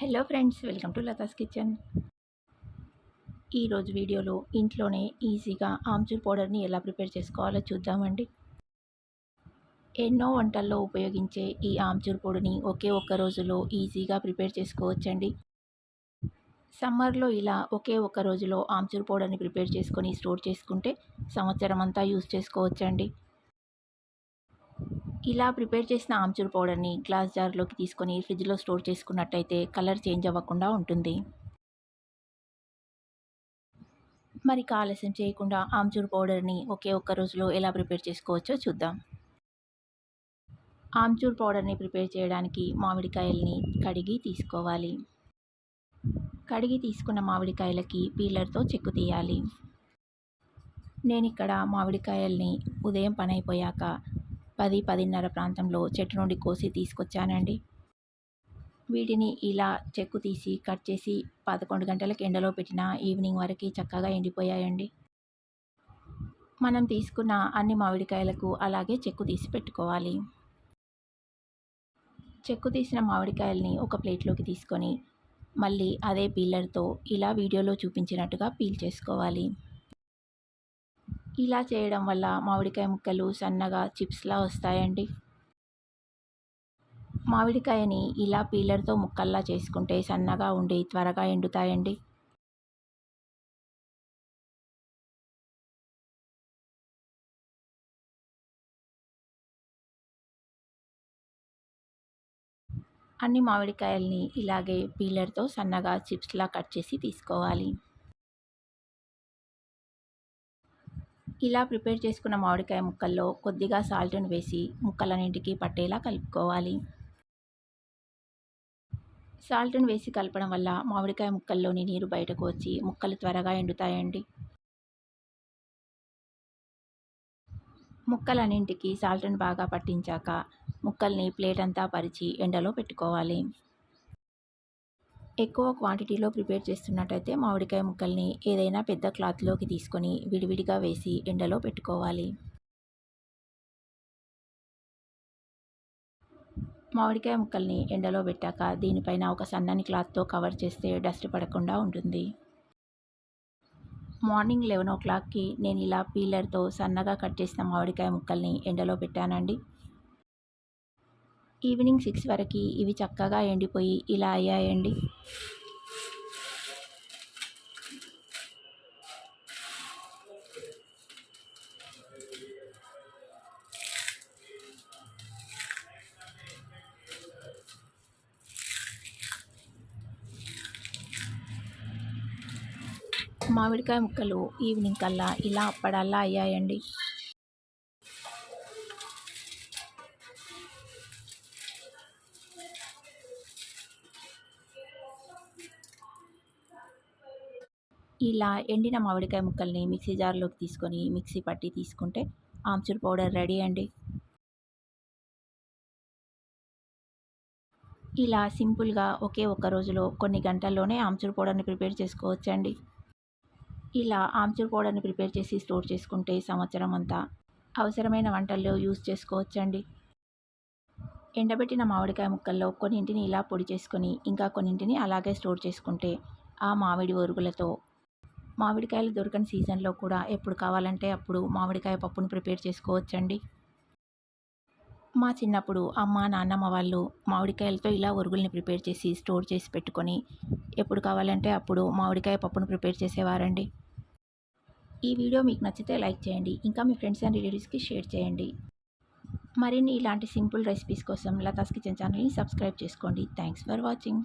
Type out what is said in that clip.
Hello friends welcome to Latha's kitchen. ఈరోజు వీడియోలో ఇంట్లోనే ఈజీగా ఆమ్చూర్ పౌడర్ని ఎలా ప్రిపేర్ చేసుకోవాలో చూద్దామండి. ఎన్నో వంటల్లో ఉపయోగించే ఈ ఆమ్చూర్ పొడిని ఒకే ఒక్క రోజులో ఈజీగా ప్రిపేర్ చేసుకోవచ్చండి. సమ్మర్లో ఇలా ఒకే ఒక్క రోజులో ఆమ్చూర్ పౌడర్ని ప్రిపేర్ చేసుకొని స్టోర్ చేసుకుంటే సంవత్సరం అంతా యూస్ చేసుకోవచ్చండి. ఇలా ప్రిపేర్ చేసిన ఆమ్చూర్ పౌడర్ని గ్లాస్ జార్లోకి తీసుకొని ఫ్రిడ్జ్లో స్టోర్ చేసుకున్నట్టయితే కలర్ చేంజ్ అవ్వకుండా ఉంటుంది. మరి ఆలస్యం చేయకుండా ఆమ్చూర్ పౌడర్ని ఒకే ఒక్క రోజులో ఎలా ప్రిపేర్ చేసుకోవచ్చో చూద్దాం. ఆమ్చూర్ పౌడర్ని ప్రిపేర్ చేయడానికి మామిడికాయల్ని కడిగి తీసుకోవాలి. కడిగి తీసుకున్న మామిడికాయలకి పీలర్తో చెక్కు తీయాలి. నేను ఇక్కడ మామిడికాయల్ని ఉదయం పని అయిపోయాక పది పదిన్నర ప్రాంతంలో చెట్టు నుండి కోసి తీసుకొచ్చానండి. వీటిని ఇలా చెక్కు తీసి కట్ చేసి పదకొండు గంటలకు ఎండలో పెట్టిన ఈవినింగ్ వరకు చక్కగా ఎండిపోయాయండి. మనం తీసుకున్న అన్ని మామిడికాయలకు అలాగే చెక్కు తీసి పెట్టుకోవాలి. చెక్కు తీసిన మామిడికాయల్ని ఒక ప్లేట్లోకి తీసుకొని మళ్ళీ అదే పీలర్తో ఇలా వీడియోలో చూపించినట్టుగా పీల్ చేసుకోవాలి. ఇలా చేయడం వల్ల మామిడికాయ ముక్కలు సన్నగా చిప్స్లా వస్తాయండి. మామిడికాయని ఇలా పీలర్తో ముక్కల్లా చేసుకుంటే సన్నగా ఉండి త్వరగా ఎండుతాయండి. అన్ని మామిడికాయల్ని ఇలాగే పీలర్తో సన్నగా చిప్స్లా కట్ చేసి తీసుకోవాలి. ఇలా ప్రిపేర్ చేసుకున్న మామిడికాయ ముక్కల్లో కొద్దిగా సాల్ట్ని వేసి ముక్కలన్నింటికి పట్టేలా కలుపుకోవాలి. సాల్ట్ని వేసి కలపడం వల్ల మామిడికాయ ముక్కల్లోని నీరు బయటకు వచ్చి ముక్కలు త్వరగా ఎండుతాయండి. ముక్కలన్నింటికి సాల్ట్ని బాగా పట్టించాక ముక్కల్ని ప్లేట్ అంతా పరిచి ఎండలో పెట్టుకోవాలి. ఎక్కువ క్వాంటిటీలో ప్రిపేర్ చేస్తున్నట్టయితే మామిడికాయ ముక్కల్ని ఏదైనా పెద్ద క్లాత్లోకి తీసుకొని విడివిడిగా వేసి ఎండలో పెట్టుకోవాలి. మామిడికాయ ముక్కల్ని ఎండలో పెట్టాక దీనిపైన ఒక సన్నని క్లాత్తో కవర్ చేస్తే డస్ట్ పడకుండా ఉంటుంది. మార్నింగ్ లెవెన్ ఓ క్లాక్కి నేను ఇలా పీలర్తో సన్నగా కట్ చేసిన మామిడికాయ ముక్కల్ని ఎండలో పెట్టానండి. ఈవినింగ్ సిక్స్ వరకు ఇవి చక్కగా ఎండిపోయి ఇలా అయ్యాయండి. మామిడికాయ ముక్కలు ఈవినింగ్ కల్లా ఇలా అప్పడల్లా అయ్యాయండి. ఇలా ఎండిన మామిడికాయ ముక్కల్ని మిక్సీ జార్లోకి తీసుకొని మిక్సీ పట్టి తీసుకుంటే ఆమ్చూర్ పౌడర్ రెడీ అండి. ఇలా సింపుల్గా ఒకే ఒక్క రోజులో కొన్ని గంటల్లోనే ఆమ్చూర్ పౌడర్ని ప్రిపేర్ చేసుకోవచ్చండి. ఇలా ఆమ్చూర్ పౌడర్ని ప్రిపేర్ చేసి స్టోర్ చేసుకుంటే సంవత్సరం అంతా అవసరమైన వంటల్లో యూస్ చేసుకోవచ్చండి. ఎండబెట్టిన మామిడికాయ ముక్కల్లో కొన్నింటిని ఇలా పొడి చేసుకొని ఇంకా కొన్నింటిని అలాగే స్టోర్ చేసుకుంటే ఆ మామిడి ఒరుగులతో మామిడికాయలు దొరకని సీజన్లో కూడా ఎప్పుడు కావాలంటే అప్పుడు మామిడికాయ పప్పును ప్రిపేర్ చేసుకోవచ్చండి. మా చిన్నప్పుడు అమ్మ నాన్నమ్మ వాళ్ళు మామిడికాయలతో ఇలా ఒరుగుల్ని ప్రిపేర్ చేసి స్టోర్ చేసి పెట్టుకొని ఎప్పుడు కావాలంటే అప్పుడు మామిడికాయ పప్పును ప్రిపేర్ చేసేవారండి. ఈ వీడియో మీకు నచ్చితే లైక్ చేయండి ఇంకా మీ ఫ్రెండ్స్ అండ్ రిలేటివ్స్కి షేర్ చేయండి. మరిన్ని ఇలాంటి సింపుల్ రెసిపీస్ కోసం లతాస్ కిచెన్ ఛానల్ని సబ్స్క్రైబ్ చేసుకోండి. Thanks for watching.